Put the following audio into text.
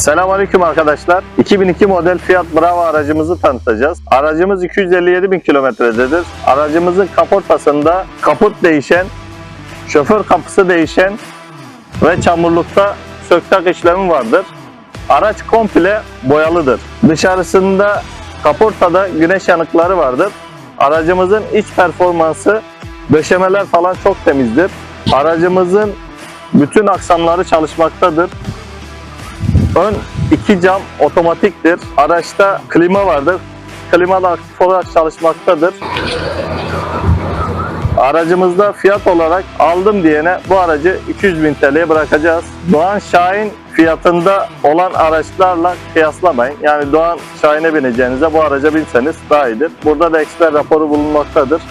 Selamünaleyküm arkadaşlar. 2002 model Fiat Bravo aracımızı tanıtacağız. Aracımız 257 bin kilometrededir. Aracımızın kaportasında kaput değişen, şoför kapısı değişen ve çamurlukta söktak işlemi vardır. Araç komple boyalıdır. Dışarısında kaportada güneş yanıkları vardır. Aracımızın iç performansı, döşemeler falan çok temizdir. Aracımızın bütün aksamları çalışmaktadır. Ön iki cam otomatiktir. Araçta klima vardır. Klima da aktif olarak çalışmaktadır. Aracımızda fiyat olarak aldım diyene bu aracı 200 bin TL'ye bırakacağız. Doğan Şahin fiyatında olan araçlarla kıyaslamayın. Yani Doğan Şahin'e bineceğinize bu araca binseniz daha iyidir. Burada da eksper raporu bulunmaktadır.